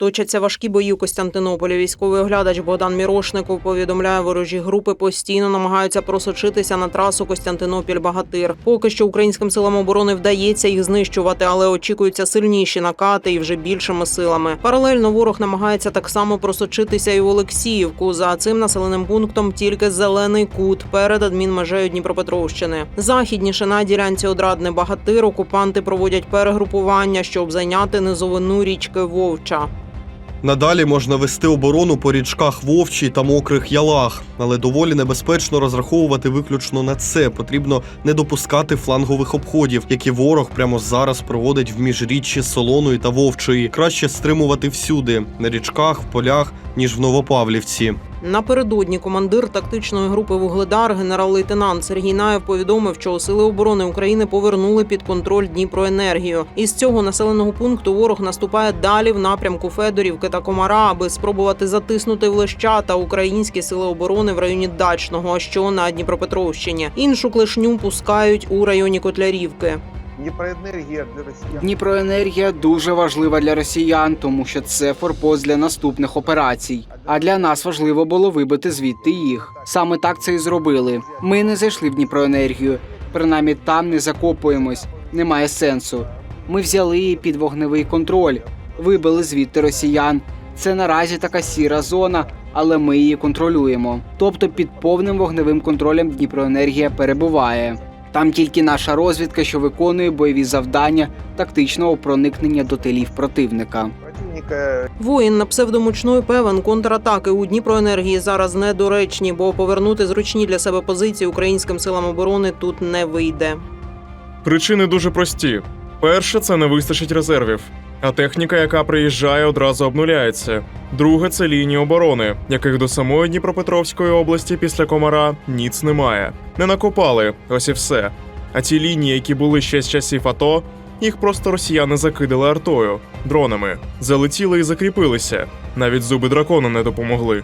Точаться важкі бої у Костянтинополі. Військовий оглядач Богдан Мірошников повідомляє, ворожі групи постійно намагаються просочитися на трасу Костянтинопіль-Багатир. Поки що українським силам оборони вдається їх знищувати, але очікуються сильніші накати і вже більшими силами. Паралельно ворог намагається так само просочитися і в Олексіївку. За цим населеним пунктом тільки зелений кут перед адмінмежею Дніпропетровщини. Західніше на ділянці одрадне Багатир окупанти проводять перегрупування, щоб зайняти низовину річки Вовча. Надалі можна вести оборону по річках Вовчій та Мокрих Ялах, але доволі небезпечно розраховувати виключно на це. Потрібно не допускати флангових обходів, які ворог прямо зараз проводить в міжріччі Солоної та Вовчої. Краще стримувати всюди на річках, в полях, ніж в Новопавлівці. Напередодні командир тактичної групи Вугледар, генерал-лейтенант Сергій Наєв повідомив, що сили оборони України повернули під контроль Дніпроенергію. Із цього населеного пункту ворог наступає далі в напрямку Федорівки та Комара, аби спробувати затиснути влеща та українські сили оборони в районі Дачного, що на Дніпропетровщині. Іншу клешню пускають у районі Котлярівки. Дніпроенергія для росіян. Дніпроенергія дуже важлива для росіян, тому що це форпост для наступних операцій. А для нас важливо було вибити звідти їх. Саме так це і зробили. Ми не зайшли в Дніпроенергію. Принаймні там не закопуємось. Немає сенсу. Ми взяли її під вогневий контроль, вибили звідти росіян. Це наразі така сіра зона, але ми її контролюємо. Тобто під повним вогневим контролем Дніпроенергія перебуває. Там тільки наша розвідка, що виконує бойові завдання тактичного проникнення до тилів противника. Воїн на псевдомучної певен контратаки у Дніпроенергії зараз недоречні, бо повернути зручні для себе позиції українським силам оборони тут не вийде. Причини дуже прості: перше, це не вистачить резервів, а техніка, яка приїжджає, одразу обнуляється. Друге це лінії оборони, яких до самої Дніпропетровської області після комара ніц немає. Не накопали, ось і все. А ті лінії, які були ще з часів АТО, їх просто росіяни закидали артою, дронами, залетіли і закріпилися. Навіть зуби дракона не допомогли.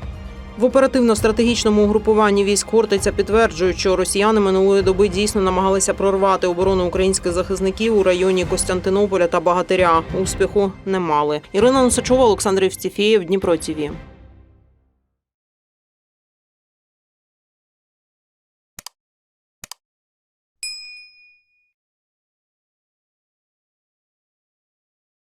В оперативно-стратегічному угрупуванні військ Хортиця підтверджують, що росіяни минулої доби дійсно намагалися прорвати оборону українських захисників у районі Костянтинополя та Багатиря. Успіху не мали. Ірина Носачова, Олександр Євстіфєєв, Дніпро ТІВІ.